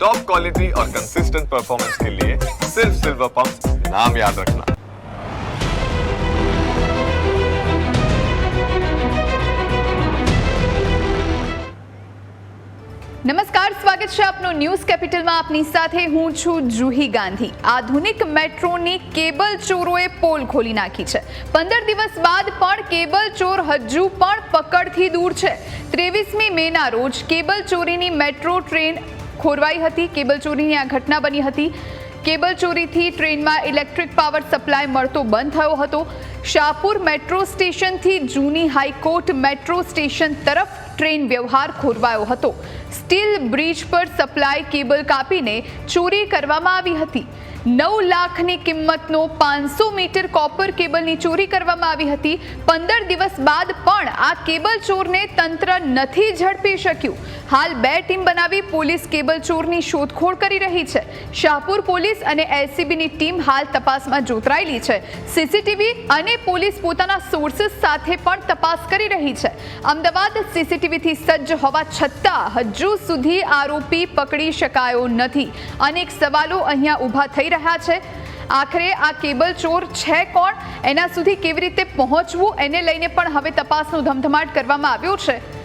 Top quality और consistent performance के लिए सिर्फ सिल्वर पंप नाम याद रखना નમસ્કાર સ્વાગત છે આપનું ન્યૂઝ કેપિટલમાં આપની સાથે હું છું જુહી ગાંધી આધુનિક મેટ્રોની કેબલ ચોરોએ પોલ ખોલી નાખી છે પંદર દિવસ બાદ પણ કેબલ ચોર હજુ પણ પકડથી દૂર છે ત્રેવીસમી મેના રોજ કેબલ ચોરીની મેટ્રો ટ્રેન ખોરવાઈ હતી, કેબલ ચોરીની આ ઘટના બની હતી. કેબલ ચોરીથી ટ્રેનમાં ઇલેક્ટ્રિક પાવર સપ્લાય મળતો બંધ થયો હતો. શાહપુર મેટ્રો સ્ટેશનથી જૂની હાઈકોર્ટ મેટ્રો સ્ટેશન તરફ ટ્રેન વ્યવહાર ખોરવાયો હતો. સ્ટીલ બ્રિજ પર સપ્લાય કેબલ કાપીને ચોરી કરવામાં આવી હતી. નવ લાખની કિંમતનો પાંચસો મીટર કોપર કેબલની ચોરી કરવામાં આવી હતી. પંદર દિવસ બાદ પણ આ કેબલ ચોરને તંત્ર નથી ઝડપી શક્યું. હાલ બે ટીમ બનાવી પોલીસ કેબલ ચોરની શોધખોળ કરી રહી છે. શાહપુર પોલીસ અને એલસીબીની ટીમ હાલ તપાસમાં જોતરાયેલી છે. સીસીટીવી અને પોલીસ પોતાના સોર્સિસ સાથે પણ તપાસ કરી રહી છે. અમદાવાદ સીસીટીવીથી સજ્જ હોવા છતાં હજુ સુધી આરોપી પકડી શકાયો નથી. અનેક સવાલો અહીંયા ઊભા થઈ રહ્યા છે. આખરે આ કેબલ ચોર છે કોણ? એના સુધી કેવી રીતે પહોંચવું? એને લઈને પણ હવે તપાસનો ધમધમાટ કરવામાં આવ્યો છે.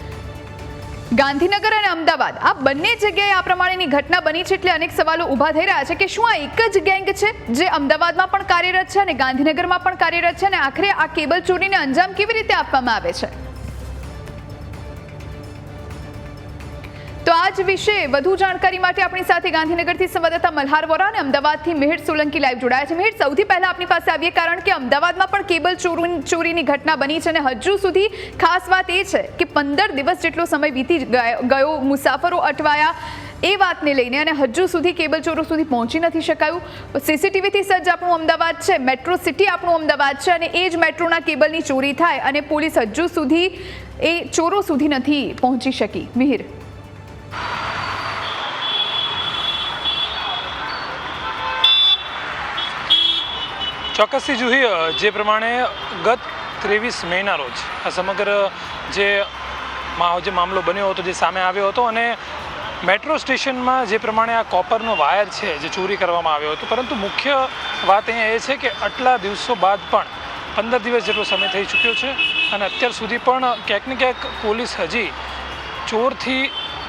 ગાંધીનગર અને અમદાવાદ, આ બંને જગ્યાએ આ પ્રમાણેની ઘટના બની છે એટલે અનેક સવાલો ઊભા થઈ રહ્યા છે કે શું આ એક જ ગેંગ છે જે અમદાવાદમાં પણ કાર્યરત છે અને ગાંધીનગરમાં પણ કાર્યરત છે અને આખરે આ કેબલ ચોરીને અંજામ કેવી રીતે આપવામાં આવે છે? તો આજ વિશે વધુ જાણકારી માટે આપણી સાથે ગાંધીનગરથી સંવાદદાતા મલ્હાર વોરા અને અમદાવાદથી મિહિર સોલંકી લાઈવ જોડાયા છે. મિહિર, સૌથી પહેલા આપણી પાસે આવીએ કારણ કે અમદાવાદમાં પણ કેબલ ચોરી ચોરીની ઘટના બની છે અને હજુ સુધી ખાસ વાત એ છે કે પંદર દિવસ જેટલો સમય વીતી ગયો, મુસાફરો અટવાયા એ વાતને લઈને અને હજુ સુધી કેબલ ચોરો સુધી પહોંચી નથી શકાયું. સીસીટીવીથી સજ્જ આપણું અમદાવાદ છે, મેટ્રો સિટી આપણું અમદાવાદ છે અને એ જ મેટ્રોના કેબલની ચોરી થાય અને પોલીસ હજુ સુધી એ ચોરો સુધી નથી પહોંચી શકી. મિહિર. ચોક્કસથી જુહી જે પ્રમાણે ગત ત્રેવીસ મેના રોજ આ સમગ્ર જે જે મામલો બન્યો હતો, જે સામે આવ્યો હતો અને મેટ્રો સ્ટેશનમાં જે પ્રમાણે આ કોપરનો વાયર છે, જે ચોરી કરવામાં આવ્યો હતો, પરંતુ મુખ્ય વાત અહીંયા એ છે કે આટલા દિવસો બાદ પણ પંદર દિવસ જેટલો સમય થઈ ચૂક્યો છે અને અત્યાર સુધી પણ ક્યાંક ને ક્યાંક પોલીસ હજી ચોરથી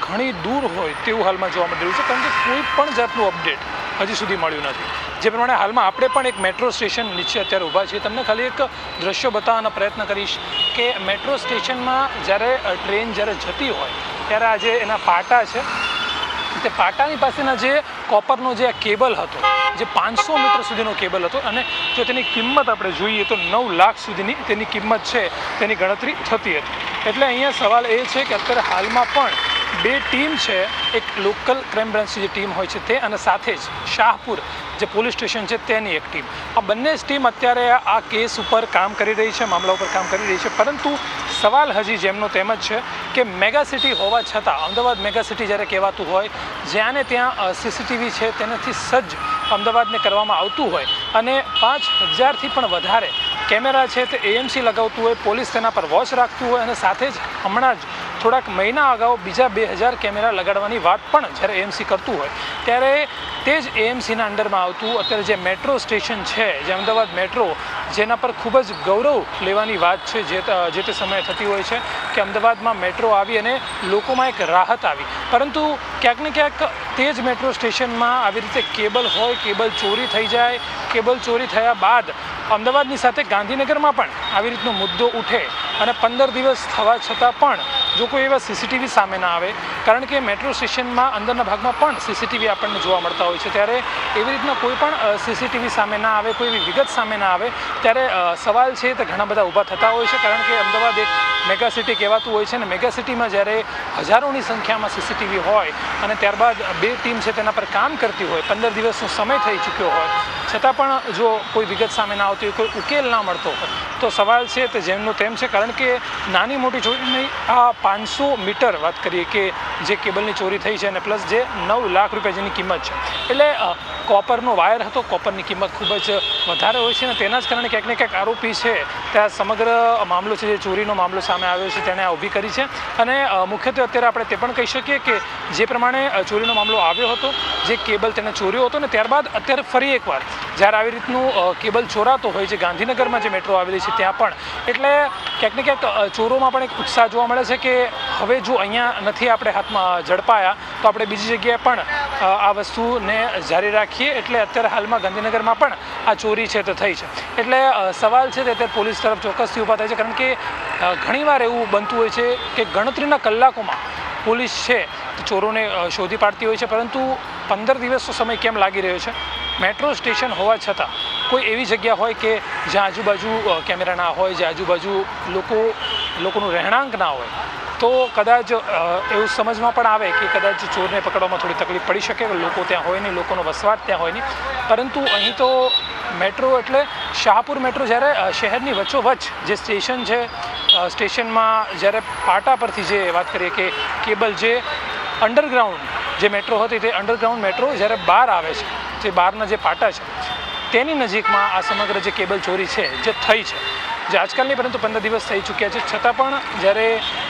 ઘણી દૂર હોય તેવું હાલમાં જોવા મળી રહ્યું છે, કારણ કે કોઈ પણ જાતનું અપડેટ હજી સુધી મળ્યું નથી. જે પ્રમાણે હાલમાં આપણે પણ એક મેટ્રો સ્ટેશન નીચે અત્યારે ઊભા છીએ. તમને ખાલી એક દ્રશ્ય બતાવવાનો પ્રયત્ન કરીશ કે મેટ્રો સ્ટેશનમાં જ્યારે ટ્રેન જ્યારે જતી હોય, ત્યારે આ જે એના પાટા છે, તે પાટાની પાસેના જે કોપરનો જે આ કેબલ હતો, જે પાંચસો મીટર સુધીનો કેબલ હતો, અને જો તેની કિંમત આપણે જોઈએ તો નવ લાખ સુધીની તેની કિંમત છે, તેની ગણતરી થતી હતી. એટલે અહીંયા સવાલ એ છે કે અત્યારે હાલમાં પણ બે ટીમ છે, એક લોકલ ક્રાઇમ બ્રાન્ચની જે ટીમ હોય છે તે અને સાથે જ શાહપુર જે પોલીસ સ્ટેશન છે તેની એક ટીમ. આ બંને જ ટીમ અત્યારે આ કેસ ઉપર કામ કરી રહી છે, મામલા ઉપર કામ કરી રહી છે, પરંતુ સવાલ હજી જેમનો તેમ જ છે કે મેગા સિટી હોવા છતાં, અમદાવાદ મેગા સિટી જ્યારે કહેવાતું હોય જ્યાં ને ત્યાં સીસીટીવી છે તેનાથી સજ્જ અમદાવાદને કરવામાં આવતું હોય અને પાંચ હજારથી પણ વધારે કેમેરા છે તે એએમસી લગાવતું હોય, પોલીસ તેના પર વોચ રાખતું હોય અને સાથે જ હમણાં જ થોડાક મહિના અગાઉ બીજા બે હજાર કેમેરા લગાડવાની વાત પણ જ્યારે એએમસી કરતું હોય, ત્યારે તે જ એએમસીના અંડરમાં આવતું અત્યારે જે મેટ્રો સ્ટેશન છે, જે અમદાવાદ મેટ્રો, જેના પર ખૂબ જ ગૌરવ લેવાની વાત છે જે જે તે સમયે થતી હોય છે કે અમદાવાદમાં મેટ્રો આવી અને લોકોમાં એક રાહત આવી. પરંતુ ક્યાંક ને ક્યાંક તે જ મેટ્રો સ્ટેશનમાં આવી રીતે કેબલ હોય, કેબલ ચોરી થઈ જાય, કેબલ ચોરી થયા બાદ અમદાવાદની સાથે ગાંધીનગરમાં પણ આવી રીતનો મુદ્દો ઉઠે અને પંદર દિવસ થવા છતાં પણ જો કોઈ એવા સીસીટીવી સામે ના આવે, કારણ કે મેટ્રો સ્ટેશનમાં અંદરના ભાગમાં પણ સીસીટીવી આપણને જોવા મળતા હોય છે. ત્યારે એવી રીતના કોઈ પણ સીસીટીવી સામે ના આવે, કોઈ એવી વિગત સામે ના આવે, ત્યારે સવાલ છે તે ઘણા બધા ઊભા થતા હોય છે, કારણ કે અમદાવાદ એક મેગા સિટી કહેવાતું હોય છે અને મેગા સિટીમાં જ્યારે હજારોની સંખ્યામાં સીસીટીવી હોય અને ત્યારબાદ બે ટીમ છે તેના પર કામ કરતી હોય, પંદર દિવસનો સમય થઈ ચૂક્યો હોય, છતાં પણ જો કોઈ વિગત સામે ના આવતી હોય, કોઈ ઉકેલ ના મળતો હોય તો સવાલ છે તે જેમનું તેમ છે, કારણ કે નાની મોટી ચોરીની આ પાંચસો મીટર વાત કરીએ કે જે કેબલની ચોરી થઈ છે અને પ્લસ જે નવ લાખ રૂપિયા જેની કિંમત છે. એટલે કોપરનો વાયર હતો, કોપરની કિંમત ખૂબ જ વધારે હોય છે અને તેના જ કારણે ક્યાંક ને ક્યાંક આરોપી છે ત્યાં સમગ્ર મામલો છે, જે ચોરીનો મામલો સામે આવ્યો છે, તેણે આ ઊભી કરી છે. અને મુખ્યત્વે અત્યારે આપણે તે પણ કહી શકીએ કે જે પ્રમાણે ચોરીનો મામલો આવ્યો હતો જે કેબલ તેને ચોર્યો હતો ને ત્યારબાદ અત્યારે ફરી એકવાર જ્યારે આવી રીતનું કેબલ ચોરાતો હોય છે, ગાંધીનગરમાં જે મેટ્રો આવેલી છે ત્યાં પણ. એટલે ક્યાંક ને ક્યાંક ચોરોમાં પણ એક ઉત્સાહ જોવા મળે છે કે હવે જો અહીંયા નથી આપણે હાથમાં ઝડપાયા, તો આપણે બીજી જગ્યાએ પણ આ વસ્તુને જારી રાખીએ. એટલે અત્યારે હાલમાં ગાંધીનગરમાં પણ આ ચોરી છે તે થઈ છે. એટલે સવાલ છે તે અત્યારે પોલીસ તરફ ચોક્કસથી ઊભા થાય છે, કારણ કે ઘણીવાર એવું બનતું હોય છે કે ગણતરીના કલાકોમાં પોલીસ છે, ચોરોને શોધી પાડતી હોય છે, પરંતુ પંદર દિવસનો સમય કેમ લાગી રહ્યો છે? મેટ્રો સ્ટેશન હોવા છતાં કોઈ એવી જગ્યા હોય કે જ્યાં આજુબાજુ કેમેરા ના હોય, જ્યાં આજુબાજુ લોકો, લોકોનું રહેણાંક ના હોય? તો કદાચ એવું સમજમાં પણ આવે કે કદાચ ચોરને પકડવામાં થોડી તકલીફ પડી શકે, લોકો ત્યાં હોય નહીં, લોકોનો વસવાટ ત્યાં હોય નહીં. પરંતુ અહીં તો મેટ્રો એટલે શાહપુર મેટ્રો જ્યારે શહેરની વચ્ચોવચ્ચ જે સ્ટેશન છે સ્ટેશનમાં જ્યારે પાટા પરથી જે વાત કરીએ કે કેબલ જે અંડરગ્રાઉન્ડ જે મેટ્રો હતી, તે અંડરગ્રાઉન્ડ મેટ્રો જ્યારે બહાર આવે છે જે બહારના જે પાટા છે, તેની નજીકમાં આ સમગ્ર જે કેબલ ચોરી છે, જે થઈ છે, જે આજકાલની પરંતુ પંદર દિવસ થઈ ચૂક્યા છે, છતાં પણ જ્યારે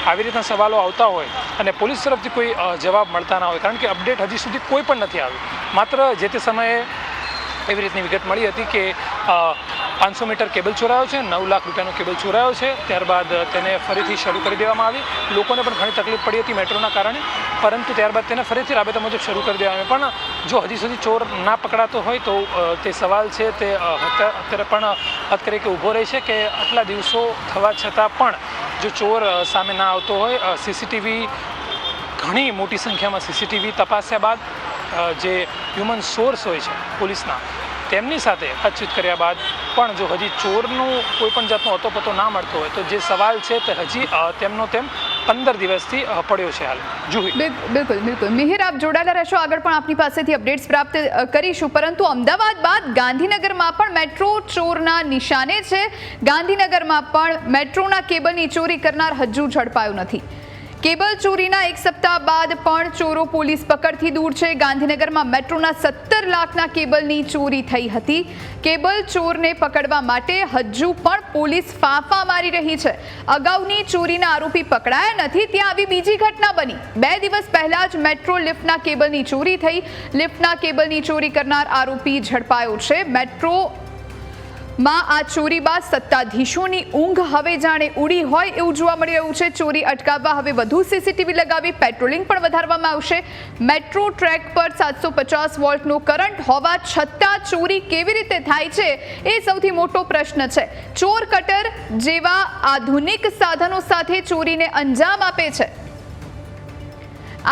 આવી રીતના સવાલો આવતા હોય અને પોલીસ તરફથી કોઈ જવાબ મળતા ના હોય, કારણ કે અપડેટ હજી સુધી કોઈ પણ નથી આવ્યું. માત્ર જે તે સમયે એવી રીતની વિગત મળી હતી કે પાંચસો મીટર કેબલ ચોરાયો છે, નવ લાખ રૂપિયાનો કેબલ ચોરાયો છે. ત્યારબાદ તેને ફરીથી શરૂ કરી દેવામાં આવી. લોકોને પણ ઘણી તકલીફ પડી હતી મેટ્રોના કારણે. પરંતુ ત્યારબાદ તેને ફરીથી રાબેતા મુજબ શરૂ કરી દેવામાં પણ જો હજી સુધી ચોર ના પકડાતો હોય તો તે સવાલ છે તે અત્યારે પણ વાત કરીએ કે ઊભો રહે છે કે આટલા દિવસો થવા છતાં પણ જો ચોર સામે ના આવતો હોય સીસીટીવી ઘણી મોટી સંખ્યામાં સીસીટીવી તપાસ્યા બાદ જે હ્યુમન સોર્સ હોય છે, પોલીસના, તેમની સાથે વાતચીત કર્યા બાદ પણ જો હજી ચોરનું કોઈ પણ જાતનો અતોપતો ના મળતો હોય તો જે સવાલ છે તે હજી તેમનો તેમ પંદર દિવસથી પડ્યો છે હાલ. જુહી. બિલ- બિલકુલ બિલકુલ. મિહિર, આપ જોડાયેલા રહેશો. આગળ પણ આપની પાસેથી અપડેટ્સ પ્રાપ્ત કરીશું. પરંતુ અમદાવાદ બાદ ગાંધીનગરમાં પણ મેટ્રો ચોરના નિશાને છે. ગાંધીનગરમાં પણ મેટ્રોના કેબલની ચોરી કરનાર હજુ ઝડપાયો નથી. કેબલ ચોરીના એક સપ્તાહ બાદ પણ ચોરો પોલીસ પકડથી દૂર છે. ગાંધીનગરમાં મેટ્રોના સત્તર લાખના કેબલની ચોરી થઈ હતી. કેબલ ચોરને પકડવા માટે હજુ પણ પોલીસ ફાંફા મારી રહી છે. અગાઉની ચોરીના આરોપી પકડાયા નથી, ત્યાં આવી બીજી ઘટના બની. બે દિવસ પહેલા જ મેટ્રો લિફ્ટના કેબલની ચોરી થઈ. લિફ્ટના કેબલની ચોરી કરનાર આરોપી ઝડપાયો છે. મેટ્રો માં આ ચોરી બાદ સત્તાધીશોની ઊંઘ હવે જાણે ઉડી હોય એવું જોવા મળી રહ્યું છે. ચોરી અટકાવવા હવે વધુ સીસીટીવી લગાવી પેટ્રોલિંગ પણ વધારવામાં આવશે. મેટ્રો ટ્રેક પર સાતસો પચાસ વોલ્ટનો કરંટ હોવા છતાં ચોરી કેવી રીતે થાય છે એ સૌથી મોટો પ્રશ્ન છે. ચોર કટર જેવા આધુનિક સાધનો સાથે ચોરીને અંજામ આપે છે.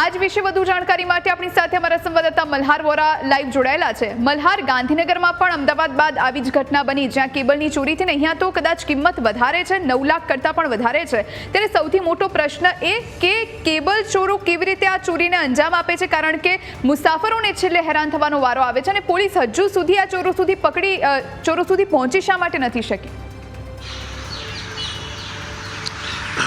આજ વિશે વધુ જાણકારી માટે આપણી સાથે અમારા સંવાદદાતા મલ્હાર વોરા લાઈવ જોડાયેલા છે. મલ્હાર, ગાંધીનગરમાં પણ અમદાવાદ બાદ આવી જ ઘટના બની, જ્યાં કેબલની ચોરી થઈને અહીંયા તો કદાચ કિંમત વધારે છે, નવ લાખ કરતાં પણ વધારે છે. ત્યારે સૌથી મોટો પ્રશ્ન એ કે કેબલ ચોરો કેવી રીતે આ ચોરીને અંજામ આપે છે? કારણ કે મુસાફરોને છેલ્લે હેરાન થવાનો વારો આવે છે અને પોલીસ હજુ સુધી આ ચોરો સુધી પકડી ચોરો સુધી પહોંચી શા માટે નથી શકી?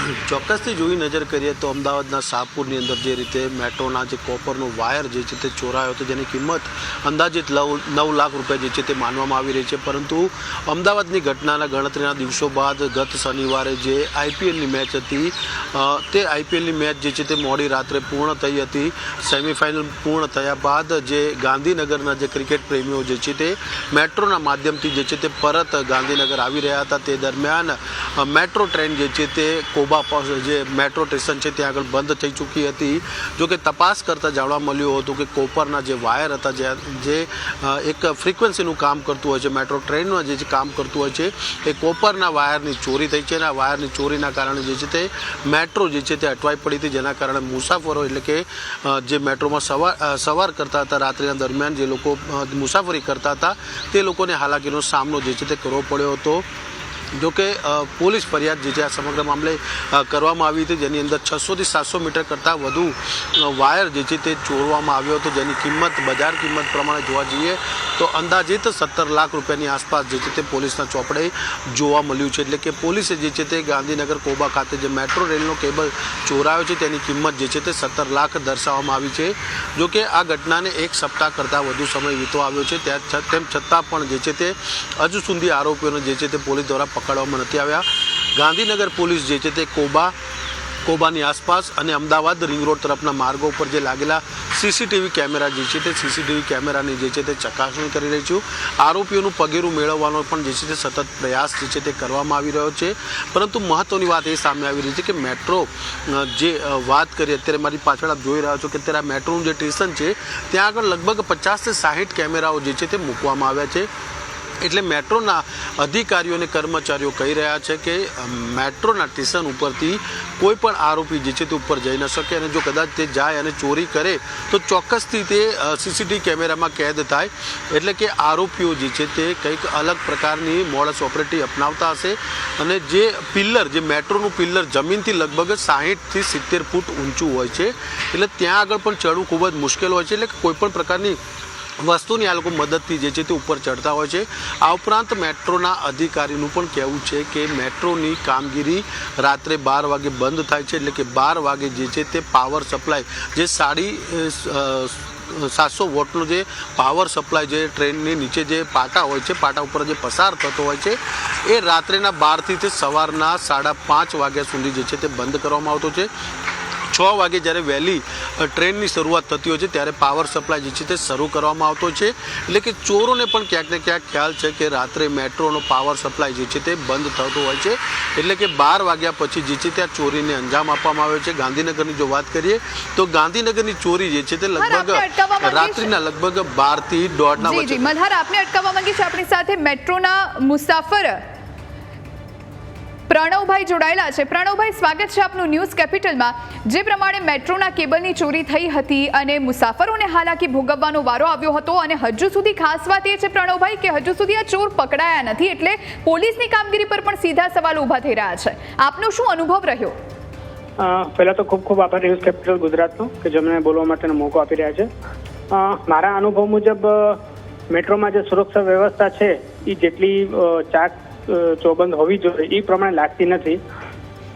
ચોક્કસથી જોઈ નજર કરીએ તો અમદાવાદના શાહપુરની અંદર જે રીતે મેટ્રોના જે કોપરનો વાયર જે છે તે ચોરાયો હતો, જેની કિંમત અંદાજિત નવ લાખ રૂપિયા જે છે તે માનવામાં આવી રહી છે. પરંતુ અમદાવાદની ઘટનાના ગણતરીના દિવસો બાદ ગત શનિવારે જે આઈપીએલની મેચ હતી તે આઈપીએલની મેચ જે છે તે મોડી રાત્રે પૂર્ણ થઈ હતી. સેમિફાઇનલ પૂર્ણ થયા બાદ જે ગાંધીનગરના જે ક્રિકેટ પ્રેમીઓ જે છે તે મેટ્રોના માધ્યમથી જે છે તે પરત ગાંધીનગર આવી રહ્યા હતા. તે દરમિયાન મેટ્રો ટ્રેન જે છે તે કોબા પાસે જે મેટ્રો સ્ટેશન છે ત્યાં આગળ બંધ થઈ ચૂકી હતી. જો કે તપાસ કરતાં જાણવા મળ્યું હતું કે કોપરના જે વાયર હતા, જે એક ફ્રિકવન્સીનું કામ કરતું હોય છે, મેટ્રો ટ્રેનનું જે કામ કરતું હોય છે, એ કોપરના વાયરની ચોરી થઈ છે અને આ વાયરની ચોરીના કારણે જે છે તે મેટ્રો જે છે તે અટવાઈ પડી હતી. જેના કારણે મુસાફરો એટલે કે જે મેટ્રોમાં સવાર સવાર કરતા હતા રાત્રિના દરમિયાન જે લોકો મુસાફરી કરતા હતા, તે લોકોને હાલાકીનો સામનો જે છે તે કરવો પડ્યો હતો. જો કે પોલીસ ફરિયાદ જે છે આ સમગ્ર મામલે કરવામાં આવી હતી, જેની અંદર છસોથી સાતસો મીટર કરતાં વધુ વાયર જે છે તે ચોરવામાં આવ્યો હતો, જેની કિંમત, બજાર કિંમત પ્રમાણે જોવા જઈએ, તો અંદાજિત સત્તર લાખ રૂપિયાની આસપાસ જે છે તે પોલીસના ચોપડે જોવા મળ્યું છે. એટલે કે પોલીસે જે છે તે ગાંધીનગર કોબા ખાતે જે મેટ્રો રેલનો કેબલ ચોરાયો છે, તેની કિંમત જે છે તે સત્તર લાખ દર્શાવવામાં આવી છે. જોકે આ ઘટનાને એક સપ્તાહ કરતાં વધુ સમય વીતો આવ્યો છ- તેમ છતાં પણ જે છે તે હજુ સુધી આરોપીઓને જે છે તે પોલીસ દ્વારા પકડવામાં નથી આવ્યા. ગાંધીનગર પોલીસ જે છે તે કોબા, કોબાની આસપાસ અને અમદાવાદ રિંગ રોડ તરફના માર્ગો ઉપર જે લાગેલા સીસીટીવી કેમેરા જે છે તે સીસીટીવી કેમેરાની જે છે તે ચકાસણી કરી રહી છું. આરોપીઓનું પગેરું મેળવવાનો પણ જે છે તે સતત પ્રયાસ જે છે તે કરવામાં આવી રહ્યો છે. પરંતુ મહત્ત્વની વાત એ સામે આવી રહી છે કે મેટ્રો જે વાત કરી, અત્યારે મારી પાછળ આપ જોઈ રહ્યા છો કે અત્યારે આ મેટ્રોનું જે સ્ટેશન છે, ત્યાં આગળ લગભગ પચાસથી સાહીઠ કેમેરાઓ જે છે તે મૂકવામાં આવ્યા છે. એટલે મેટ્રોના અધિકારીઓ અને કર્મચારીઓ કહી રહ્યા છે કે મેટ્રોના સ્ટેશન ઉપરથી કોઈ પણ આરોપી જે છે તે ઉપર જઈ ન શકે અને જો કદાચ તે જાય અને ચોરી કરે, તો ચોક્કસથી તે સીસીટીવી કેમેરામાં કેદ થાય. એટલે કે આરોપીઓ જે છે તે કંઈક અલગ પ્રકારની મોડસ ઓપરેટી અપનાવતા હશે અને જે પિલ્લર, જે મેટ્રોનું પિલ્લર જમીનથી લગભગ સાહીઠથી સિત્તેર ફૂટ ઊંચું હોય છે. એટલે ત્યાં આગળ પણ ચડવું ખૂબ જ મુશ્કેલ હોય છે. એટલે કોઈપણ પ્રકારની વસ્તુની આ લોકો મદદથી જે છે તે ઉપર ચડતા હોય છે. આ ઉપરાંત મેટ્રોના અધિકારીનું પણ કહેવું છે કે મેટ્રોની કામગીરી રાત્રે બાર વાગે બંધ થાય છે એટલે કે બાર વાગે જે છે તે પાવર સપ્લાય જે સાડી સાતસો વોટનો જે પાવર સપ્લાય જે ટ્રેનની નીચે જે પાટા હોય છે, પાટા ઉપર જે પસાર થતો હોય છે, એ રાત્રેના બારથી તે સવારના સાડા પાંચ વાગ્યા સુધી જે છે તે બંધ કરવામાં આવતો છે. છ વાગે જ્યારે વહેલી ટ્રેનની શરૂઆત થતી હોય છે ત્યારે પાવર સપ્લાય જે છે તે શરૂ કરવામાં આવતો છે. એટલે કે ચોરોને પણ ક્યાંક ને ક્યાંક ખ્યાલ છે કે રાત્રે મેટ્રોનો પાવર સપ્લાય જે છે તે બંધ થતો હોય છે. એટલે કે બાર વાગ્યા પછી જે છે ત્યાં ચોરીને અંજામ આપવામાં આવે છે. ગાંધીનગરની જો વાત કરીએ તો ગાંધીનગરની ચોરી જે છે તે લગભગ રાત્રિના લગભગ બારથી દોઢના વચ્ચે. મલ્હાર આપને અટકાવવા માંગી છે. આપણી સાથે મેટ્રોના મુસાફર પ્રણવભાઈ જોડાયેલા છે. પ્રણવભાઈ, સ્વાગત છે આપનું ન્યૂઝ કેપિટલમાં. જે પ્રમાણે મેટ્રોના કેબલની ચોરી થઈ હતી અને મુસાફરોને હાલાકી ભોગવવાનો વારો આવ્યો હતો અને હજુ સુધી ખાસ વાત એ છે પ્રણવભાઈ કે હજુ સુધી આ ચોર પકડાયા નથી એટલે પોલીસની કામગીરી પર પણ સીધા સવાલ ઊભા થઈ રહ્યા છે. આપનો શું અનુભવ રહ્યો? પહેલા તો ખૂબ ખૂબ આભાર ન્યૂઝ કેપિટલ ગુજરાતનો કે જેમને બોલવા માટેનો મોકો આપી રહ્યા છે. મારા અનુભવ મુજબ મેટ્રોમાં જે સુરક્ષા વ્યવસ્થા છે એ જેટલી ચાક ચોબંધ હોવી જોઈએ. એ પ્રમાણે લાગતી નથી.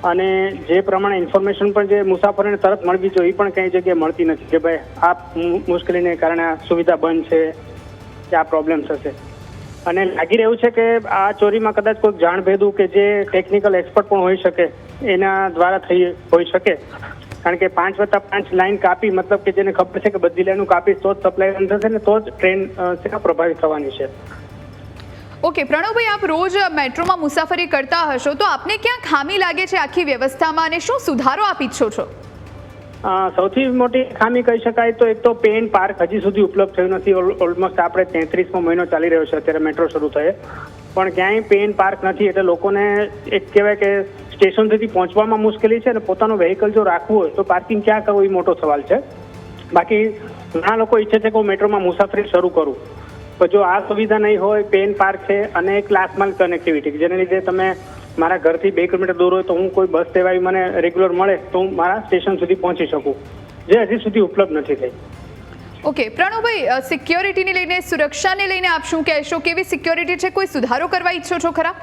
અને જે પ્રમાણે ઇન્ફોર્મેશન પણ જે મુસાફરોને તરત મળવી જોઈએ એ પણ કઈ જગ્યાએ મળતી નથી કે ભાઈ આ મુશ્કેલીને કારણે આ સુવિધા બંધ છે કે આ પ્રોબ્લેમ થશે. અને લાગી રહ્યું છે કે આ ચોરીમાં કદાચ કોઈક જાણભેદું કે જે ટેકનિકલ એક્સપર્ટ પણ હોઈ શકે, એના દ્વારા થઈ, હોઈ શકે. કારણ કે પાંચ વત્તા પાંચ લાઈન કાપી, મતલબ કે જેને ખબર છે કે બધી લાઈનો કાપી, તો જ સપ્લાય બંધ થશે ને તો જ ટ્રેન સેવા પ્રભાવિત થવાની છે. ઓકે પ્રણવભાઈ, આપ રોજ મેટ્રોમાં મુસાફરી કરતા હશો, તો આપને ક્યાં ખામી લાગે છે આખી વ્યવસ્થામાં અને શું સુધારો આપ ઈચ્છો છો? સૌથી મોટી ખામી કહી શકાય તો એક તો પેન પાર્ક હજી સુધી ઉપલબ્ધ થયું નથી. ઓલમોસ્ટ આપણે તેત્રીસમો મહિનો ચાલી રહ્યો છે, અત્યારે મેટ્રો શરૂ થયે. પણ ક્યાંય પેન પાર્ક નથી, એટલે લોકોને એક કહેવાય કે સ્ટેશન સુધી પહોંચવામાં મુશ્કેલી છે અને પોતાનું વેહિકલ જો રાખવું હોય, તો પાર્કિંગ ક્યાં કરવું એ મોટો સવાલ છે. બાકી ઘણા લોકો ઈચ્છે છે કે હું મેટ્રોમાં મુસાફરી શરૂ કરું. તો જો આ સુવિધા નહીં હોય પેન પાર્ક છે અને એક લાસ્ટ કનેક્ટિવિટી જેને લીધે તમે મારા ઘરથી બે કિલોમીટર દૂર હોય તો હું કોઈ બસ સેવા મને રેગ્યુલર મળે તો હું મારા સ્ટેશન સુધી પહોંચી શકું જે હજી સુધી ઉપલબ્ધ નથી થઈ. ઓકે પ્રણવભાઈ સિક્યોરિટીને લઈને સુરક્ષાને લઈને આપ શું કહેશો? કેવી સિક્યોરિટી છે? કોઈ સુધારો કરવા ઈચ્છો છો ખરા?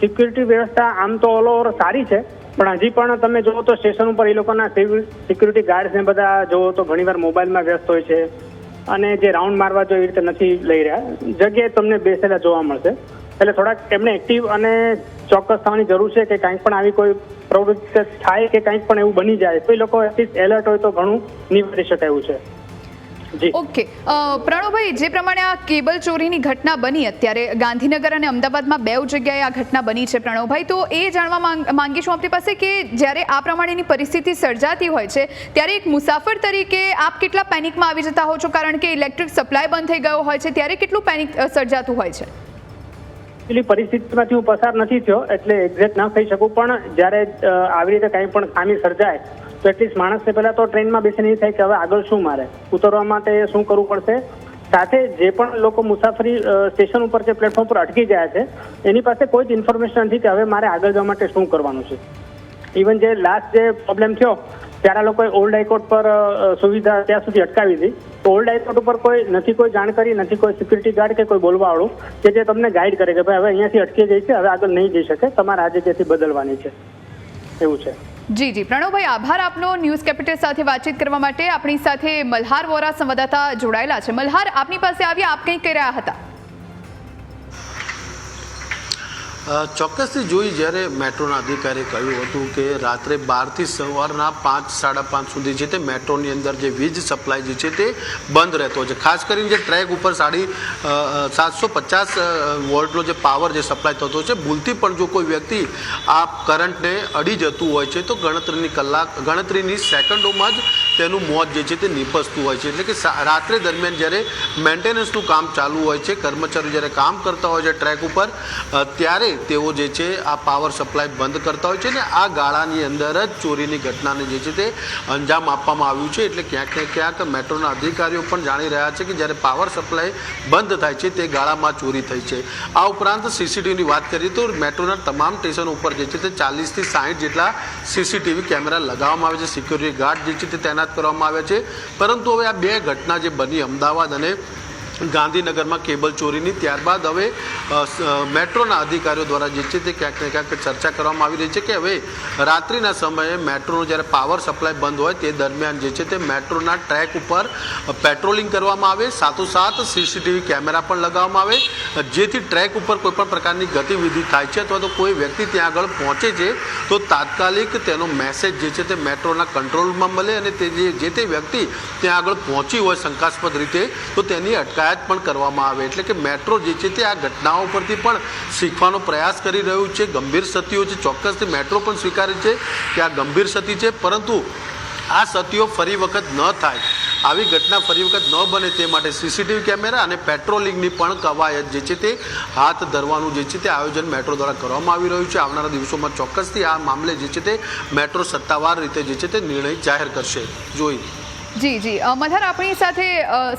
સિક્યોરિટી વ્યવસ્થા આમ તો ઓલ ઓવર સારી છે પણ હજી પણ તમે જુઓ તો સ્ટેશન ઉપર એ લોકોના સિક્યુરિટી ગાર્ડ્સ ને બધા જુઓ તો ઘણીવાર મોબાઈલમાં વ્યસ્ત હોય છે. અને જે રાઉન્ડ મારવા જોઈએ રીતે નથી લઈ રહ્યા, જગ્યાએ તમને બેસેલા જોવા મળશે. એટલે થોડાક એમને એક્ટિવ અને ચોક્કસ થવાની જરૂર છે કે કાંઈક પણ આવી કોઈ પ્રવૃત્તિ થાય કે કાંઈક પણ એવું બની જાય, તો એ લોકો એટલીસ્ટ એલર્ટ હોય તો ઘણું નિવારી શકાય એવું છે. ઓકે. પ્રણવભાઈ જે પ્રમાણે આ કેબલ ચોરીની ઘટના બની અત્યારે ગાંધીનગર અને અમદાવાદમાં બે જગ્યાએ આ ઘટના બની છે પ્રણવભાઈ તો એ જાણવા માંગ- માંગીશું આપણી પાસે કે જ્યારે આ પ્રમાણેની પરિસ્થિતિ સર્જાતી હોય છે ત્યારે એક મુસાફર તરીકે આપ કેટલા પેનિકમાં આવી જતા હો છો? કારણ કે ઇલેક્ટ્રિક સપ્લાય બંધ થઈ ગયો હોય છે ત્યારે કેટલું પેનિક સર્જાતું હોય છે? પેલી પરિસ્થિતિમાંથી હું પસાર નથી થયો એટલે એક્ઝેક્ટ ના કહી શકું પણ જ્યારે આવી રીતે કંઈ પણ ખામી સર્જાય એટલીસ્ટ માણસને પહેલા તો ટ્રેનમાં બેસીને એ થાય કે હવે આગળ શું મારે? ઉતરવા માટે શું કરવું પડશે? સાથે જે પણ લોકો મુસાફરી સ્ટેશન ઉપર કે પ્લેટફોર્મ પર અટકી ગયા છે, એની પાસે કોઈ જ ઇન્ફોર્મેશન નથી કે હવે મારે આગળ જવા માટે શું કરવાનું છે. ઇવન જે લાસ્ટ જે પ્રોબ્લેમ થયો, ત્યારે લોકોએ ઓલ્ડ હાઈકોર્ટ પર સુવિધા ત્યાં સુધી અટકાવી હતી તો ઓલ્ડ હાઈકોર્ટ ઉપર કોઈ નથી કોઈ જાણકારી, નથી કોઈ સિક્યુરિટી ગાર્ડ કે કોઈ બોલવાવાળું કે જે તમને ગાઈડ કરે કે ભાઈ હવે અહીંયાથી અટકી ગઈ છે, હવે આગળ નહીં જઈ શકે, તમારે આ જગ્યાથી બદલવાની છે. એવું છે. જી જી. પ્રણવભાઈ, આભાર આપનો ન્યૂઝ કેપિટલ સાથે વાતચીત કરવા માટે. આપણી સાથે મલ્હાર વોરા સંવાદદાતા જોડાયેલા છે. મલ્હાર, આપની પાસે આવ્યા, આપ કંઈક કહી રહ્યા હતા? ચોક્કસથી જોઈ જ્યારે મેટ્રોના અધિકારીએ કહ્યું હતું કે રાત્રે બારથી સવારના પાંચ, સાડા પાંચ સુધી છે તે મેટ્રોની અંદર જે વીજ સપ્લાય જે છે તે બંધ રહેતો છે. ખાસ કરીને જે ટ્રેક ઉપર સાડી સાતસો પચાસ વોલ્ટનો જે પાવર જે સપ્લાય થતો છે, ભૂલથી પણ જો કોઈ વ્યક્તિ આ કરંટને અડી જતું હોય છે, તો ગણતરીની કલાક, ગણતરીની સેકન્ડોમાં જ તેનું મોત જે છે તે નિપજતું હોય છે. એટલે કે રાત્રે દરમિયાન જ્યારે મેન્ટેનન્સનું કામ ચાલુ હોય છે, કર્મચારીઓ જ્યારે કામ કરતા હોય છે ટ્રેક ઉપર ત્યારે તેઓ જે છે આ પાવર સપ્લાય બંધ કરતા હોય છે ને આ ગાળાની અંદર જ ચોરીની ઘટનાને જે છે તે અંજામ આપવામાં આવ્યું છે. એટલે ક્યાંક ને ક્યાંક મેટ્રોના અધિકારીઓ પણ જાણી રહ્યા છે કે જ્યારે પાવર સપ્લાય બંધ થાય છે, તે ગાળામાં ચોરી થઈ છે. આ ઉપરાંત સીસીટીવીની વાત કરીએ તો મેટ્રોના તમામ સ્ટેશન ઉપર જે છે તે ચાલીસથી સાહીઠ જેટલા સીસીટીવી કેમેરા લગાવવામાં આવે છે. સિક્યુરિટી ગાર્ડ જે છે તે તૈનાત કરવામાં આવ્યા છે. પરંતુ હવે આ બે ઘટના જે બની અમદાવાદ અને ગાંધીનગરમાં કેબલ ચોરીની ત્યારબાદ હવે મેટ્રોના અધિકારીઓ દ્વારા જે છે તે ક્યાંક ને ક્યાંક ચર્ચા કરવામાં આવી રહી છે કે હવે રાત્રિના સમયે મેટ્રોનો જ્યારે પાવર સપ્લાય બંધ હોય તે દરમિયાન જે છે તે મેટ્રોના ટ્રેક ઉપર પેટ્રોલિંગ કરવામાં આવે, સાથોસાથ સીસીટીવી કેમેરા પણ લગાવવામાં આવે, જેથી ટ્રેક ઉપર કોઈપણ પ્રકારની ગતિવિધિ થાય છે અથવા તો કોઈ વ્યક્તિ ત્યાં આગળ પહોંચે છે, તો તાત્કાલિક તેનો મેસેજ જે છે તે મેટ્રોના કંટ્રોલમાં મળે અને તે જે તે વ્યક્તિ ત્યાં આગળ પહોંચી હોય શંકાસ્પદ રીતે, તો તેની અટકાયત પણ કરવામાં આવે એટલે કે મેટ્રો જે છે તે આ ઘટનાઓ પરથી પણ શીખવાનો પ્રયાસ કરી રહ્યું છે. ગંભીર સતીઓ છે, ચોક્કસથી મેટ્રો પણ સ્વીકારે છે કે આ ગંભીર સતી છે, પરંતુ આ સતીઓ ફરી વખત ન થાય. આવી ઘટના ફરી વખત ન બને તે માટે સીસીટીવી કેમેરા અને પેટ્રોલિંગની પણ કવાયત જે છે તે હાથ ધરવાનું જે છે તે આયોજન મેટ્રો દ્વારા કરવામાં આવી રહ્યું છે. આવનારા દિવસોમાં ચોક્કસથી આ મામલે જે છે તે મેટ્રો સત્તાવાર રીતે જે છે તે નિર્ણય જાહેર કરશે. જોઈ જી જી. મલ્હાર આપણી સાથે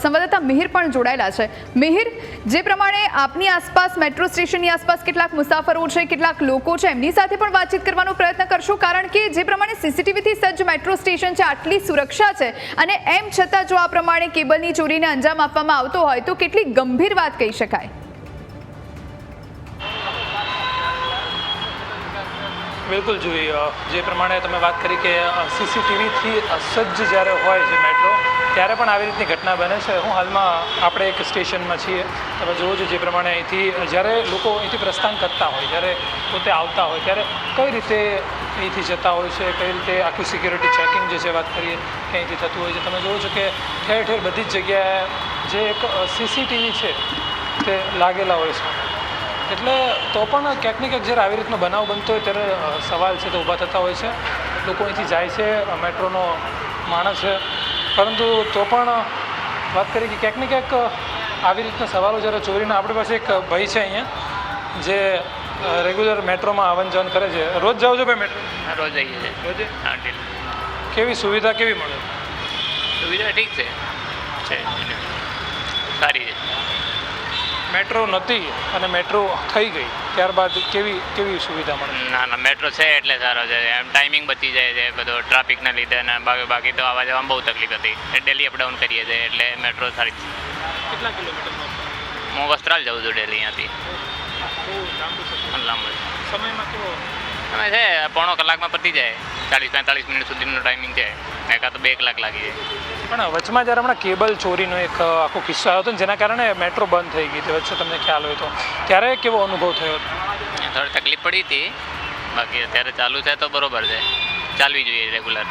સંવાદદાતા મિહિર પણ જોડાયેલા છે. મિહિર, જે પ્રમાણે આપની આસપાસ મેટ્રો સ્ટેશનની આસપાસ કેટલાક મુસાફરો છે, કેટલાક લોકો છે, એમની સાથે પણ વાતચીત કરવાનો પ્રયત્ન કરશો. કારણ કે જે પ્રમાણે સીસીટીવીથી સજ્જ મેટ્રો સ્ટેશન છે, આટલી સુરક્ષા છે, અને એમ છતાં જો આ પ્રમાણે કેબલની ચોરીને અંજામ આપવામાં આવતો હોય, તો કેટલી ગંભીર વાત કહી શકાય. બિલકુલ જોઈ જે પ્રમાણે તમે વાત કરી કે સીસીટીવીથી સજ્જ જ્યારે હોય છે મેટ્રો ત્યારે પણ આવી રીતની ઘટના બને છે. હું હાલમાં આપણે એક સ્ટેશનમાં છીએ. તમે જુઓ છો જે પ્રમાણે અહીંથી જ્યારે લોકો અહીંથી પ્રસ્થાન કરતા હોય, જ્યારે પોતે આવતા હોય, ત્યારે કઈ રીતે અહીંથી જતા હોય છે, કઈ રીતે આખું સિક્યુરિટી ચેકિંગ જે છે વાત કરીએ કે અહીંથી થતું હોય છે. તમે જુઓ છો કે ઠેર ઠેર બધી જ જગ્યાએ જે એક સીસીટીવી છે તે લાગેલા હોય છે. એટલે તો પણ ક્યાંક ને ક્યાંક જ્યારે આવી રીતનો બનાવ બનતો હોય ત્યારે સવાલ છે તો ઊભા થતા હોય છે. લોકો અહીંથી જાય છે મેટ્રોનો માણસ છે. પરંતુ તો પણ વાત કરીએ કે ક્યાંક ને ક્યાંક આવી રીતના સવાલો જ્યારે ચોરીના આપણી પાસે એક ભાઈ છે અહીંયા જે રેગ્યુલર મેટ્રોમાં આવન જાવન કરે છે. રોજ જાઓ છો ભાઈ મેટ્રો? રોજ આવીએ છીએ. રોજે? કેવી સુવિધા કેવી મળે? સુવિધા ઠીક છે મેટ્રો નહોતી અને મેટ્રો થઈ ગઈ. ત્યારબાદ કેવી કેવી સુવિધા મળે? ના ના મેટ્રો છે એટલે સારો છે. એમ ટાઈમિંગ બચી જાય છે બધો ટ્રાફિકના લીધે અને બાકી બાકી તો આવવા જવામાં બહુ તકલીફ હતી. ડેલી અપડાઉન કરીએ છીએ એટલે મેટ્રો સારી છે. કેટલા કિલોમીટર હું વસ્ત્રાલ જાઉં છું ડેલી અહીંયાથી. લાંબુ સમયમાં કેવો અમે છે પોણો કલાકમાં પતી જાય. ચાલીસ પેંતાલીસ મિનિટ સુધીનો ટાઈમિંગ છે. એકા તો બે કલાક લાગી જાય. પણ વચમાં જ્યારે હમણાં કેબલ ચોરીનો એક આખો કિસ્સો આવ્યો હતો ને જેના કારણે મેટ્રો બંધ થઈ ગઈ હતી. વચ્ચે તમને ખ્યાલ હોય તો. ત્યારે કેવો અનુભવ થયો હતો? થોડી તકલીફ પડી હતી. બાકી અત્યારે ચાલુ છે તો બરોબર છે. ચાલવી જોઈએ રેગ્યુલર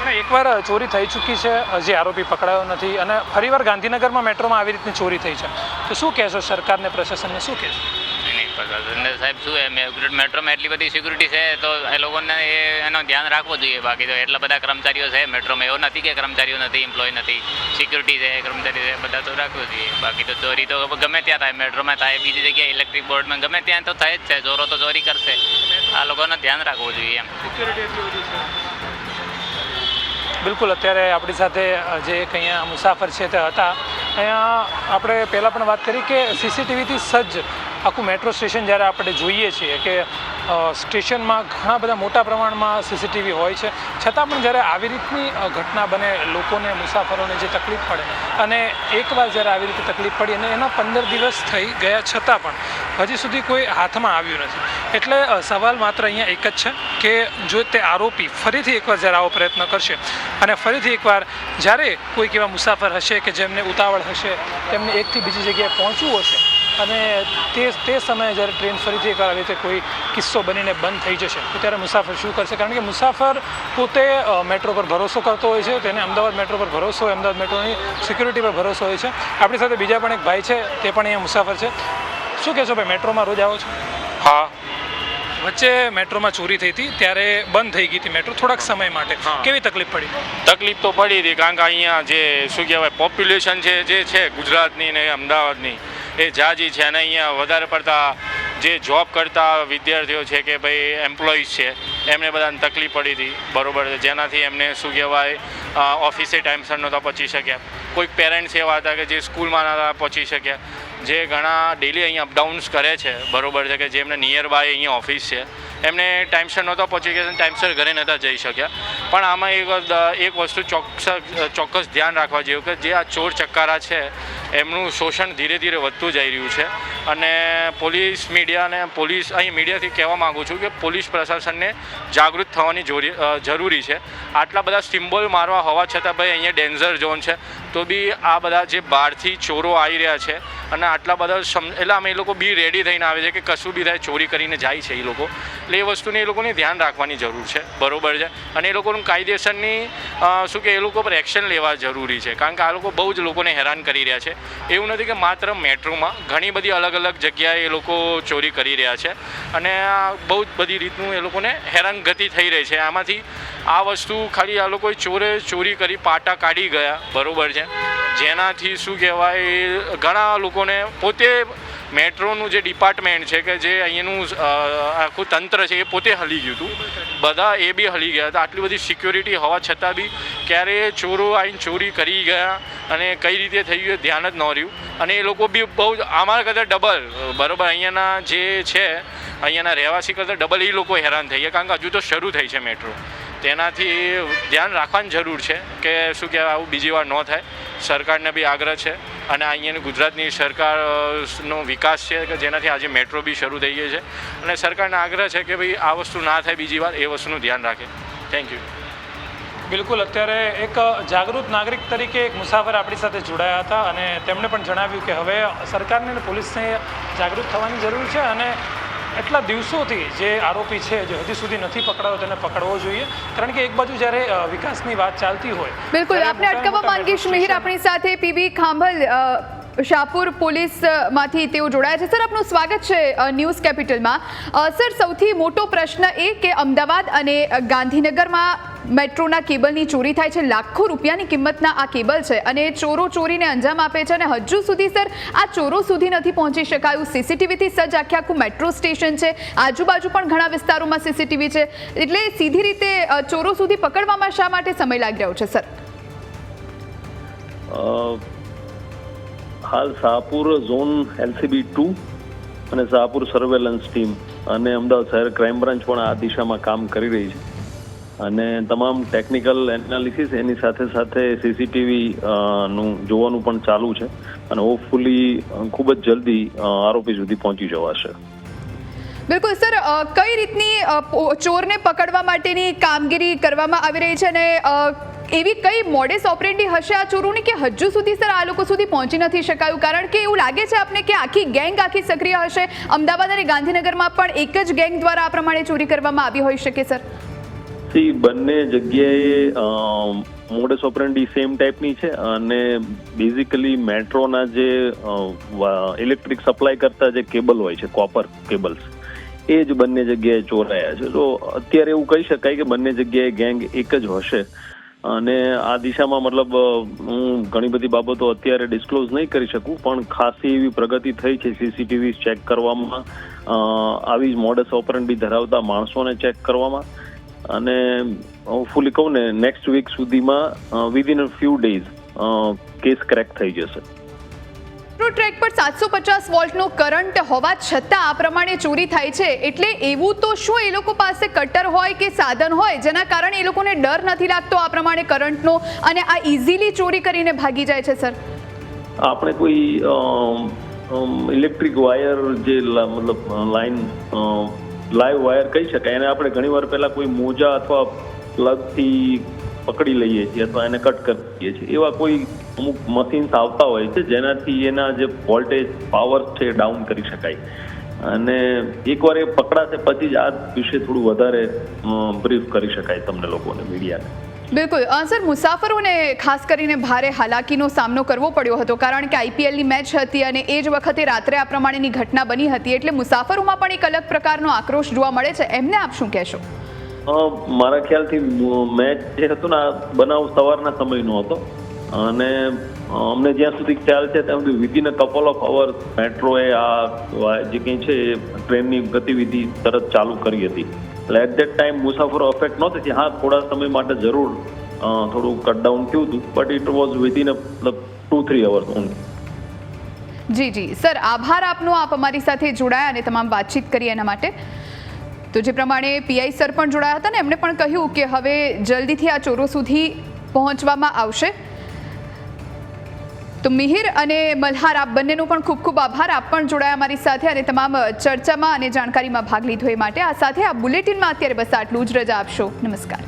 પણ એકવાર ચોરી થઈ ચૂકી છે. હજી આરોપી પકડાયો નથી. અને ફરીવાર ગાંધીનગરમાં મેટ્રોમાં આવી રીતની ચોરી થઈ છે. તો શું કહેશો સરકારને પ્રશાસનને શું કહેશો? નહીં પ્રશાસનને સાહેબ, શું એમ મેટ્રોમાં એટલી બધી સિક્યુરિટી છે તો એ લોકોને એનો ધ્યાન રાખવો જોઈએ બાકી તો એટલા બધા કર્મચારીઓ છે મેટ્રોમાં. એવું નથી કે કર્મચારીઓ નથી એમ્પ્લોય નથી. સિક્યુરિટી છે, કર્મચારી છે, બધા તો રાખવું જોઈએ. બાકી તો ચોરી તો ગમે ત્યાં થાય. મેટ્રોમાં થાય, બીજી જગ્યાએ ઇલેક્ટ્રિક બોર્ડમાં ગમે ત્યાં તો થાય જ છે. ચોરો તો ચોરી કરશે. આ લોકોને ધ્યાન રાખવું જોઈએ એમ. બિલકુલ, અત્યારે આપણી સાથે જે એક અહીંયા મુસાફર છે તે હતા. અહીંયા આપણે પહેલાં પણ વાત કરી કે સીસીટીવીથી સજ્જ આખું મેટ્રો સ્ટેશન જ્યારે આપણે જોઈએ છીએ કે સ્ટેશનમાં ઘણા બધા મોટા પ્રમાણમાં સીસીટીવી હોય છે. છતાં પણ જ્યારે આવી રીતની ઘટના બને, લોકોને, મુસાફરોને જે તકલીફ પડે, અને એકવાર જ્યારે આવી રીતે તકલીફ પડી અને એના પંદર દિવસ થઈ ગયા છતાં પણ, હજી સુધી કોઈ હાથમાં આવ્યું નથી. એટલે સવાલ માત્ર અહીંયા એક જ છે કે જો તે આરોપી ફરીથી એકવાર જ્યારે આવો પ્રયત્ન કરશે અને ફરીથી એકવાર જ્યારે કોઈક એવા મુસાફર હશે કે જેમને ઉતાવળ હશે, તેમને એકથી બીજી જગ્યાએ પહોંચવું હશે અને તે તે સમયે જ્યારે ટ્રેન ફરીથી એકવાર આવી રીતે કોઈ કિસ્સો બનીને બંધ થઈ જશે, તો ત્યારે મુસાફર શું કરશે? કારણ કે મુસાફર પોતે મેટ્રો પર ભરોસો કરતો હોય છે, તેને અમદાવાદ મેટ્રો પર ભરોસો હોય અમદાવાદ મેટ્રોની સિક્યુરિટી પર ભરોસો હોય છે. આપણી સાથે બીજા પણ એક ભાઈ છે, તે પણ અહીંયા મુસાફર છે. શું કહેશો ભાઈ, મેટ્રોમાં રોજ આવો છો? હા વચ્ચે મેટ્રોમાં ચોરી થઈ હતી ત્યારે બંધ થઈ ગઈ હતી મેટ્રો. થોડાક સમય માટે કેવી તકલીફ પડી? તકલીફ તો પડી હતી કારણ કે અહીંયા જે શું કહેવાય પોપ્યુલેશન છે જે છે ગુજરાતની ને અમદાવાદની એ જાજી છે. અને અહીંયા વધારે પડતા જે જોબ કરતા વિદ્યાર્થીઓ છે કે ભાઈ એમ્પ્લોઈઝ છે એમને બધાને તકલીફ પડી હતી. બરાબર છે જેનાથી એમને શું કહેવાય ઓફિસે ટાઈમસર નહોતા પહોંચી શક્યા. કોઈક પેરેન્ટ્સ એવા હતા કે જે સ્કૂલમાં નહોતા પહોંચી શક્યા. જે ઘણા ડેલી અહીંયા અપડાઉન્સ કરે છે. બરોબર છે કે જેમને નિયર બાય અહીંયા ઓફિસ છે. એમને ટાઈમસર નહોતા પહોંચી ગયા, ટાઈમસર ઘરે નહોતા જઈ શક્યા. પણ આમાં એક એક વસ્તુ ચોક્કસ ચોક્કસ ધ્યાન રાખવા જેવું કે જે આ ચોર ચક્કારા છે, એમનું શોષણ ધીરે ધીરે વધતું જઈ રહ્યું છે. અને પોલીસ મીડિયાને પોલીસ, અહીં મીડિયાથી કહેવા માગું છું કે પોલીસ પ્રશાસનને જાગૃત થવાની જોરી- જરૂરી છે. આટલા બધા સિમ્બોલ મારવા હોવા છતાં ભાઈ અહીંયા ડેન્ઝર ઝોન છે. તો બી આ બધા જે બહારથી ચોરો આવી રહ્યા છે અને આટલા બધા એટલે અમે એ લોકો બી રેડી થઈને આવે છે કે કશું બી થાય, ચોરી કરીને જાય છે એ લોકો. એટલે એ વસ્તુને એ લોકોને ધ્યાન રાખવાની જરૂર છે. બરોબર છે? અને એ લોકોનું કાયદેસરની શું કે એ લોકો પર એક્શન લેવા જરૂરી છે. કારણ કે આ લોકો બહુ જ લોકોને હેરાન કરી રહ્યા છે. એવું નથી કે માત્ર મેટ્રોમાં. ઘણી બધી અલગ અલગ જગ્યાએ એ લોકો ચોરી કરી રહ્યા છે. અને આ બહુ જ બધી રીતનું એ લોકોને હેરાનગતિ થઈ રહી છે. આમાંથી આ વસ્તુ ખાલી આ લોકોએ ચોરે ચોરી કરી પાટા કાઢી ગયા. બરોબર છે? જેનાથી શું કહેવાય ઘણા લોકોને પોતે મેટ્રોનું જે ડિપાર્ટમેન્ટ છે કે જે અહીંયાનું આખું તંત્ર છે એ પોતે હલી ગયું હતું. બધા એ બી હલી ગયા હતા. આટલી બધી સિક્યોરિટી હોવા છતાં બી ક્યારે ચોરો આવીને ચોરી કરી ગયા અને કઈ રીતે થઈ ગયું ધ્યાન જ ન રહ્યું. અને એ લોકો બી બહુ અમારા કરતાં ડબલ બરોબર, અહીંયાના જે છે, અહીંયાના રહેવાસી કરતાં ડબલ એ લોકો હેરાન થઈ ગયા. કારણ કે હજુ તો શરૂ થઈ છે મેટ્રો તેનાથી ધ્યાન રાખવાની જરૂર છે કે શું કહેવાય આવું બીજી વાર ન થાય. સરકારને બી આગ્રહ છે અને અહીંયાની ગુજરાતની સરકારનો વિકાસ છે કે જેનાથી આજે મેટ્રો બી શરૂ થઈ ગઈ છે. અને સરકારને આગ્રહ છે કે ભાઈ આ વસ્તુ ના થાય બીજી વાર, એ વસ્તુનું ધ્યાન રાખે. થેન્ક યુ બિલકુલ, અત્યારે એક જાગૃત નાગરિક તરીકે એક મુસાફર આપણી સાથે જોડાયા હતા અને તેમણે પણ જણાવ્યું કે હવે સરકારને અને પોલીસને જાગૃત થવાની જરૂર છે અને એટલા દિવસોથી જે આરોપી છે જે હજી સુધી નથી પકડાયો તેને પકડવો જોઈએ. કારણ કે એક બાજુ જ્યારે વિકાસની વાત ચાલતી હોય બિલકુલ આપણે અટકાવવા માંગીશ મિહિર આપણી સાથે પીબી ખાંભલ શાહપુર પોલીસમાંથી તેઓ જોડાયા છે. સર, આપનું સ્વાગત છે ન્યૂઝ કેપિટલમાં. સર, સૌથી મોટો પ્રશ્ન એ કે અમદાવાદ અને ગાંધીનગરમાં મેટ્રોના કેબલની ચોરી થાય છે. લાખો રૂપિયાની કિંમતના આ કેબલ છે અને ચોરો ચોરીને અંજામ આપે છે અને હજુ સુધી, સર, આ ચોરો સુધી નથી પહોંચી શકાયું. સીસીટીવીથી સજ્જ આખે આખું મેટ્રો સ્ટેશન છે. આજુબાજુ પણ ઘણા વિસ્તારોમાં સીસીટીવી છે. એટલે સીધી રીતે ચોરો સુધી પકડવામાં શા માટે સમય લાગી રહ્યો છે, સર? હાલ શાહપુર ઝોન એલસીબી ટુ અને શાહપુર સર્વેલન્સ ટીમ અને અમદાવાદ શહેર ક્રાઇમ બ્રાન્ચ પણ આ દિશામાં કામ કરી રહી છે. અને તમામ ટેકનિકલ એનાલિસિસ એની સાથે સાથે સીસીટીવી નું જોવાનું પણ ચાલુ છે અને હોપફુલી ખૂબ જ જલ્દી આરોપી સુધી પહોંચી જવાશે. બિલકુલ, સર કઈ રીતની ચોરને પકડવા માટેની કામગીરી કરવામાં આવી રહી છે અને એવી કઈ મોડેસ ઓપરેન્ડી હશે આ ચોરોની કે હજુ સુધી સર આ લોકો સુધી પહોંચી નથી શકાયું? કારણ કે એવું લાગે છે આપને કે આખી ગેંગ આખી સક્રિય હશે. અમદાવાદ અને ગાંધીનગરમાં પણ એક જ ગેંગ દ્વારા આ પ્રમાણે ચોરી કરવામાં આવી હોઈ શકે, સર. બંને જગ્યાએ મોડસ ઓપરેન્ડી સેમ ટાઈપની છે અને બેઝિકલી મેટ્રોના જે ઇલેક્ટ્રિક સપ્લાય કરતા જે કેબલ હોય છે કોપર કેબલ્સ એ જ બંને જગ્યાએ ચોરાયા છે. તો અત્યારે એવું કહી શકાય કે બંને જગ્યાએ ગેંગ એક જ હશે. અને આ દિશામાં મતલબ હું ઘણી બધી બાબતો અત્યારે ડિસ્ક્લોઝ નહીં કરી શકું, પણ ખાસી એવી પ્રગતિ થઈ છે સીસીટીવી ચેક કરવામાં. આવી જ મોડસ ઓપરેન્ડી ધરાવતા માણસોને ચેક કરવામાં. અને હું ફૂલી કહું ને નેક્સ્ટ વીક સુધીમાં within a few days case crack થઈ જશે. મેટ્રો ટ્રેક પર સાતસો પચાસ વોલ્ટનો કરંટ હોવા છતાં આ પ્રમાણે ચોરી થાય છે. એટલે એવું તો શું એ લોકો પાસે કટર હોય કે સાધન હોય? જેના કારણે એ લોકોને ડર નથી લાગતો આ પ્રમાણે કરંટનો અને આ ઇઝીલી ચોરી કરીને ભાગી જાય છે, સર. આપણે કોઈ ઇલેક્ટ્રિક વાયર જે મતલબ લાઈન લાઈવ વાયર કહી શકાય. એને આપણે ઘણીવાર પહેલા કોઈ મોજા અથવા પ્લગથી પકડી લઈએ છીએ અથવા એને કટ કરી દઈએ છીએ. એવા કોઈ અમુક મશીન્સ આવતા હોય છે જેનાથી એના જે વોલ્ટેજ પાવર છે ડાઉન કરી શકાય. અને એકવાર એ પકડાશે પછી જ આ વિશે થોડું વધારે બ્રીફ કરી શકાય તમને લોકોને મીડિયાને બિલકુલ. સર, મુસાફરોને ખાસ કરીને ભારે હાલાકીનો સામનો કરવો પડ્યો હતો કારણ કે આઈપીએલની મેચ હતી અને એ જ વખતે રાત્રે આ પ્રમાણેની ઘટના બની હતી એટલે મુસાફરોમાં પણ એક અલગ પ્રકારનો આક્રોશ જોવા મળે છે. એમને આપ શું કહેશો? મારા ખ્યાલથી મેચ જે હતો ને, આ બનાવ સવારના સમયનો હતો. અને અમને જ્યાં સુધી ખ્યાલ છે, ત્યાં સુધી within a couple of hours મેટ્રોએ આ જે કંઈ છે, એ ટ્રેનની ગતિવિધિ તરત ચાલુ કરી હતી. એટલે એટ ધેટ ટાઈમ મુસાફરો અફેક્ટ નહોતી હતી હા, થોડા સમય માટે જરૂર થોડું કટડાઉન થયું હતું but it was within a મતલબ ટુ થ્રી અવર્સ ઓનલી જી જી. સર, આભાર આપનો આપ અમારી સાથે જોડાયા અને તમામ વાતચીત કરી એના માટે. તો જે પ્રમાણે પીઆઈ સર પણ જોડાયા હતા ને, એમણે પણ કહ્યું કે હવે જલ્દીથી આ ચોરો સુધી પહોંચવામાં આવશે. તો મિહિર અને મલ્હાર, આપ બંનેનો પણ ખૂબ ખૂબ આભાર. આપ પણ જોડાયા અમારી સાથે અને તમામ ચર્ચામાં અને જાણકારીમાં ભાગ લીધો એ માટે. આ સાથે આ બુલેટિનમાં અત્યારે બસ આટલું જ. રજા આપશો. નમસ્કાર.